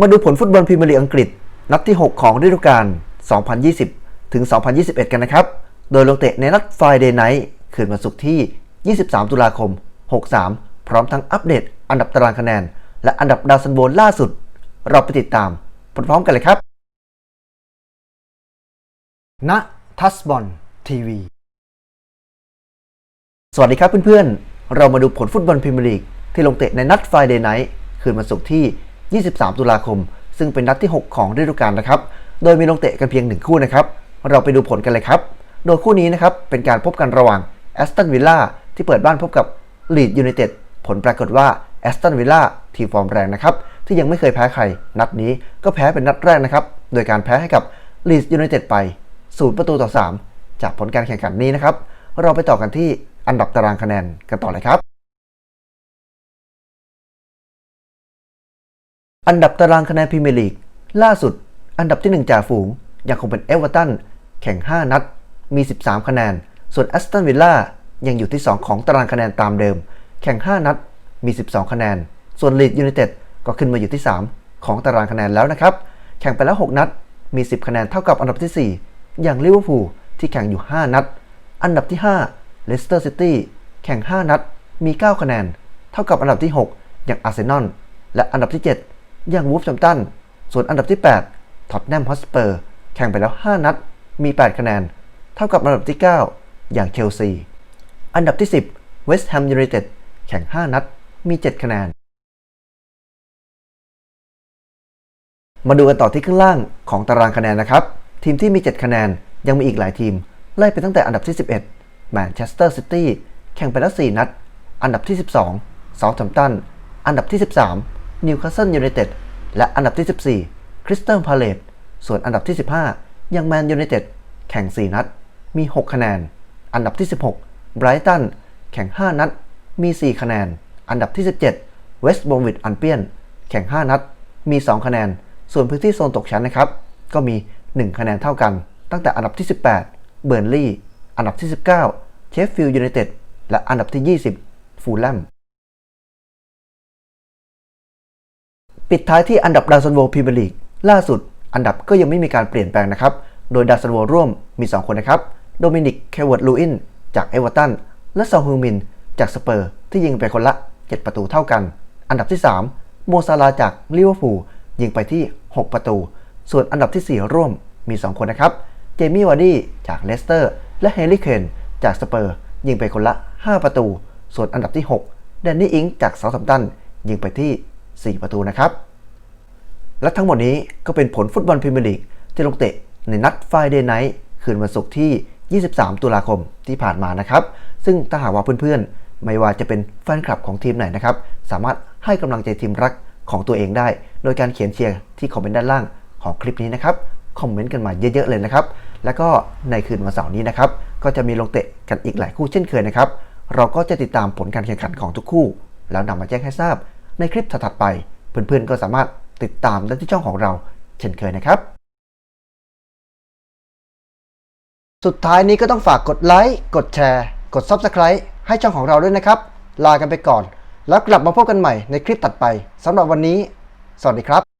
มาดูผลฟุตบอลพรีเมียร์ลีกอังกฤษ นัดที่ 6 ของฤดูกาล 2020 ถึง 2021 กันนะครับ โดยลงเตะในนัด Friday Night คืนวันศุกร์ที่ 23 ตุลาคม 63 พร้อมทั้งอัปเดต อันดับตารางคะแนน และอันดับดาวซันโบล่าสุด เราไปติดตามพร้อมๆกันเลยครับ ณ ทัสบอลทีวี สวัสดีครับเพื่อนๆ เรามาดูผลฟุตบอลพรีเมียร์ลีกที่ลงเตะในนัด Friday Night คืนวันศุกร์ที่ 23 ตุลาคม ซึ่งเป็นนัดที่ 6 ของฤดูกาลนะครับ โดยมีลงเตะกันเพียง 1 คู่นะครับ เราไปดูผลกันเลยครับ โดยคู่นี้นะครับเป็นการพบกันระหว่างแอสตันวิลล่าที่เปิดบ้านพบกับลีดยูไนเต็ดผลปรากฏว่าแอสตันวิลล่าทีมฟอร์มแรงนะครับที่ยังไม่เคยแพ้ใคร นัดนี้ก็แพ้เป็นนัดแรกนะครับ โดยการแพ้ให้กับลีดยูไนเต็ดไป 0 ประตูต่อ 3 จากผลการแข่งขันนี้นะครับ เราไปต่อกันที่อันดับตารางคะแนนกันต่อเลยครับ อันดับตารางคะแนนพรีเมียร์ลีกล่าสุด อันดับที่ 1 จ่าฝูง ยังคงเป็นเอเวอร์ตันแข่ง 5 นัด มี 13 คะแนน ส่วนแอสตันวิลล่ายังอยู่ที่ 2 ของตารางคะแนนตามเดิม แข่ง 5 นัด มี 12 คะแนน ส่วนลีดยูไนเต็ดก็ขึ้นมาอยู่ที่ 3 ของตารางคะแนนแล้วนะครับ แข่งไปแล้ว 6 นัด มี 10 คะแนนเท่ากับอันดับที่ 4 อย่างลิเวอร์พูลที่แข่งอยู่ 5 นัด อันดับที่5เลสเตอร์ซิตี้แข่ง 5 นัด มี 9 คะแนน เท่ากับอันดับที่ 6 อย่างอาร์เซนอล และอันดับที่ 7 อย่างวูฟแฮมตัน ส่วนอันดับที่ 8ท็อตแนมฮอสเปอร์แข่งไปแล้ว 5 นัด มี 8 คะแนน เท่ากับอันดับที่ 9 อย่างเชลซี อันดับที่ 10เวสต์แฮมยูไนเต็ดแข่ง 5 นัด มี 7 คะแนน มาดูกันต่อที่ข้างล่างของตารางคะแนนนะครับ ทีมที่มี 7 คะแนนยังมีอีกหลายทีม ไล่ไปตั้งแต่อันดับที่ 11แมนเชสเตอร์ซิตี้แข่งไปแล้ว 4 นัด อันดับที่ 12เซาท์แฮมป์ตัน อันดับที่ 13 นิวคาสเซิลยูไนเต็ดและอันดับที่ 14 คริสตัลพาเลตส่วนอันดับที่ 15 ยังแมนยูไนเต็ดแข่ง 4 นัด มี 6 คะแนน อันดับที่ 16 ไบรตัน แข่ง 5 นัด มี 4 คะแนน อันดับที่ 17 เวสต์บอมวิดอันเปียน แข่ง 5 นัด มี 2 คะแนน ส่วนพื้นที่โซนตกชั้นนะครับ ก็มี 1 คะแนนเท่ากัน ตั้งแต่อันดับที่ 18 เบิร์นลีย์ อันดับที่ 19 เชฟฟิลด์ยูไนเต็ด และอันดับที่ 20 ฟูลแลม ปิดท้ายที่อันดับดาวซันโวพรีเมียร์ลีกล่าสุด อันดับก็ยังไม่มีการเปลี่ยนแปลงนะครับ โดยดาวซันโวร่วมมี 2 คนนะครับ โดมินิกเคเวิร์ดลูอินจากเอเวอร์ตัน และซองฮึงมิน จากสเปอร์ ที่ยิงไปคนละ 7 ประตูเท่ากัน อันดับที่ 3 โมซาลาจากลิเวอร์พูลยิงไปที่ 6 ประตู ส่วนอันดับที่ 4 ร่วมมี 2 คนนะครับ เจมี่วาร์ดี้จากเลสเตอร์ และเฮลิเคนจากสเปอร์ ยิงไปคนละ 5 ประตู ส่วนอันดับที่ 6 แดนนี่อิงจากเซาท์แฮมป์ตันยิงไปที่ 4 ประตูนะครับ และทั้งหมดนี้ก็เป็นผลฟุตบอลพรีเมียร์ลีกที่ลงเตะในนัด Friday Night คืนวันศุกร์ที่ 23 ตุลาคมที่ผ่านมานะครับ ซึ่งถ้าหากว่าเพื่อนๆ ไม่ว่าจะเป็นแฟนคลับของทีมไหนนะครับ สามารถให้กำลังใจทีมรักของตัวเองได้ โดยการเขียนเชียร์ที่คอมเมนต์ด้านล่างของคลิปนี้นะครับ คอมเมนต์กันมาเยอะๆเลยนะครับ แล้วก็ในคืนวันเสาร์นี้นะครับ ก็จะมีลงเตะกันอีกหลายคู่เช่นเคยนะครับ เราก็จะติดตามผลการแข่งขันของทุกคู่ แล้วนำมาแจ้งให้ทราบ ในคลิปถัดไป เพื่อนๆก็สามารถติดตามได้ที่ช่องของเรา เช่นเคยนะครับ สุดท้ายนี้ก็ต้องฝากกดไลค์กดแชร์ กด Subscribe ให้ช่องของเราด้วยนะครับ ลากันไปก่อน แล้วกลับมาพบกันใหม่ในคลิปถัดไปสำหรับวันนี้ สวัสดีครับ